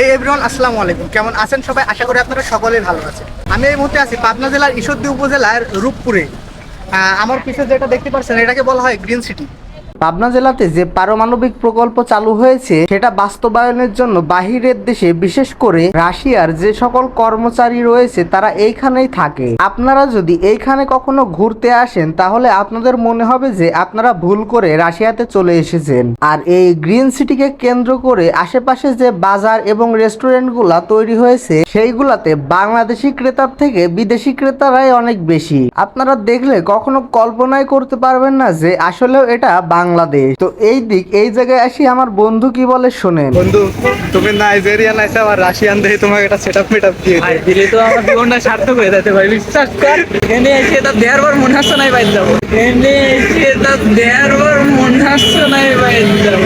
Everyone, আসসালামু আলাইকুম। কেমন আছেন সবাই? আশা করি আপনারা সকলেই ভালো আছেন। আমি এই মুহূর্তে আছি পাবনা জেলার ঈশ্বরদী উপজেলার রূপপুরে। আমার পিছনে যেটা দেখতে পাচ্ছেন, এটাকে বলা হয় গ্রিন সিটি। পাবনা জেলাতে যে পারমাণবিক প্রকল্প চালু হয়েছে, সেটা বাস্তবায়নের জন্য বাহিরের দেশে বিশেষ করে রাশিয়ার যে সকল কর্মচারী রয়েছে, তারা এইখানেই থাকে। আপনারা যদি এইখানে কখনো ঘুরতে আসেন, তাহলে আপনাদের মনে হবে যে আপনারা ভুল করে রাশিয়াতে চলে এসেছেন। আর এই গ্রিন সিটিকে কেন্দ্র করে আশেপাশে যে বাজার এবং রেস্টুরেন্টগুলা তৈরি হয়েছে, সেইগুলাতে বাংলাদেশি ক্রেতার থেকে বিদেশি ক্রেতারাই অনেক বেশি। আপনারা দেখলে কখনো কল্পনাই করতে পারবেন না যে আসলেও এটা বাংলাদেশ। তো এই দিক এই জায়গায় আসি আমার বন্ধু কি বলে শোনেন। বন্ধু তুমি নাইজেরিয়ান আছে আবার রাশিয়ান দেই তোমাকে একটা সেটআপ আপ মেট আপ দিয়ে দেয় দিলে তো আমার জীবনটা সার্থক হয়ে যেতে ভাই বিশ্বাস কর। এনে এসে তা দেয়ার বার মনে আসছে নাই বাইর যাব। এনে এসে তা দেয়ার পর মনে আসছে নাই বাইর যাব।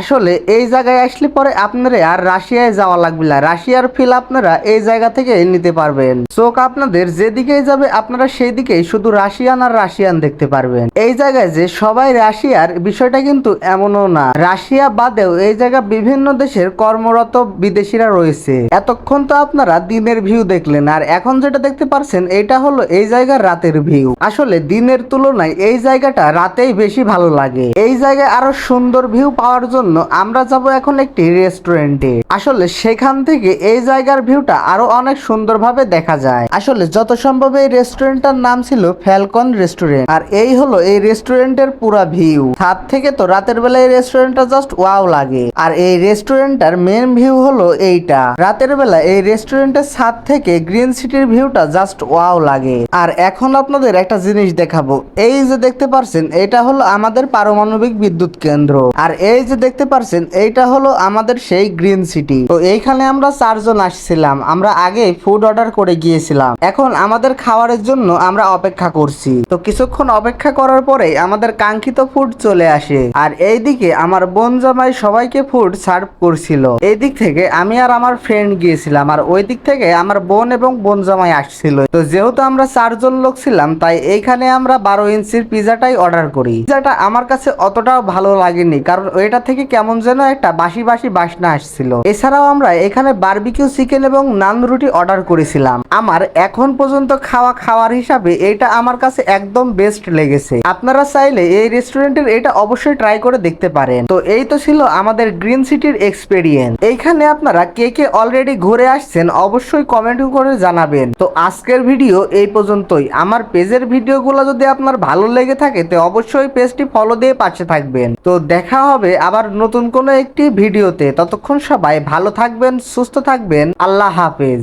আসলে এই জায়গায় আসলে পরে আপনারা আর রাশিয়ায় যাওয়া লাগবে না। রাশিয়ার ফিল আপনারা এই জায়গা থেকে নিতে পারবেন। চোখ আপনাদের যেদিকেই যাবে, আপনারা সেই দিকেই শুধু রাশিয়ান আর রাশিয়ান দেখতে পারবেন। এই জায়গায় যে সবাই রাশিয়ার বিষয়টা কিন্তু এমনও না। রাশিয়া বাদেও এই জায়গা বিভিন্ন দেশের কর্মরত বিদেশিরা রয়েছে। এতক্ষণ তো আপনারা দিনের ভিউ দেখলেন। আর এখন যেটা দেখতে পারছেন এটা হলো এই জায়গার রাতের ভিউ আসলে দিনের তুলনায় এই জায়গাটা রাতেই বেশি ভালো লাগে। এই জায়গায় আরও সুন্দর ভিউ পাওয়ার জন্য আমরা যাব এখন একটি রেস্টুরেন্টে আসলে সেখান থেকে এই জায়গার ভিউটা আরও অনেক সুন্দরভাবে দেখা যায়। আসলে যত সম্ভব এই রেস্টুরেন্টটার নাম ছিল ফ্যালকন রেস্টুরেন্ট আর এই হলো এই রেস্টুরেন্টের পুরা ভিউ। ছাদ থেকে তো রাতের বেলা এই রেস্টুরেন্টটা জাস্ট ওয়াও লাগে। আর এই রেস্টুরেন্টটার মেন ভিউ হলো এইটা। রাতের বেলা এই রেস্টুরেন্টের ছাদ থেকে গ্রিন সিটির ভিউটা জাস্ট ওয়াও লাগে। আর এখন আপনাদের একটা জিনিস দেখাবো। এই যে দেখতে পারছেন, এটা হলো আমাদের পারমাণবিক বিদ্যুৎ কেন্দ্র। আর এই যে দেখতে পারছেন, এইটা হলো আমাদের সেই গ্রিন সিটি। তো এইখানে আমরা চারজন আসছিলাম, আমরা আগে ফুড অর্ডার করে গিয়েছিলাম। এখন আমাদের খাবারের জন্য আমরা অপেক্ষা করছি। তো কিছুক্ষণ অপেক্ষা করার পরে আমাদের কাঙ্ক্ষিত ফুড চলে আসে। আর এইদিকে আমার বোন জামাই সবাইকে ফুড সার্ভ করছিল। এই দিক থেকে আমি আর আমার ফ্রেন্ড গিয়েছিলাম, আর ওই দিক থেকে আমার বোন এবং বোন জামাই আসছিল। তো যেহেতু আমরা চারজন লোক ছিলাম, তাই এইখানে আমরা বারো ইঞ্চির পিজাটাই অর্ডার করি। পিজাটা আমার কাছে অতটাও ভালো লাগেনি, কারণ ওইটা থেকে কেমন যেন একটা বাসি বাসি বাসনা আসছিল। এছাড়াও আমরা এখানে বার্বিকিউ চিকেন এবং নান রুটি অর্ডার করেছিলাম। আমার এখন পর্যন্ত খাওয়া খাওয়ার হিসাবে এটা আমার কাছে একদম বেস্ট লেগেছে। আপনারা চাইলে এই রেস্টুরেন্টের এটা অবশ্যই ট্রাই করে দেখতে পারেন। তো এই তো ছিল আমাদের গ্রিন সিটির এক্সপেরিয়েন্স এইখানে আপনারা কে কে অলরেডি ঘুরে আসছেন অবশ্যই কমেন্ট করে জানাবেন। তো আজকের ভিডিও এই পর্যন্তই। আমার পেজের ভিডিওগুলো যদি আপনার ভালো লেগে থাকে, তো অবশ্যই পেজটি ফলো দিয়ে পাশে থাকবেন। তো দেখা হবে আবার নতুন কোনো একটি ভিডিওতে ততক্ষণ সবাই ভালো থাকবেন, সুস্থ থাকবেন। আল্লাহ হাফেজ।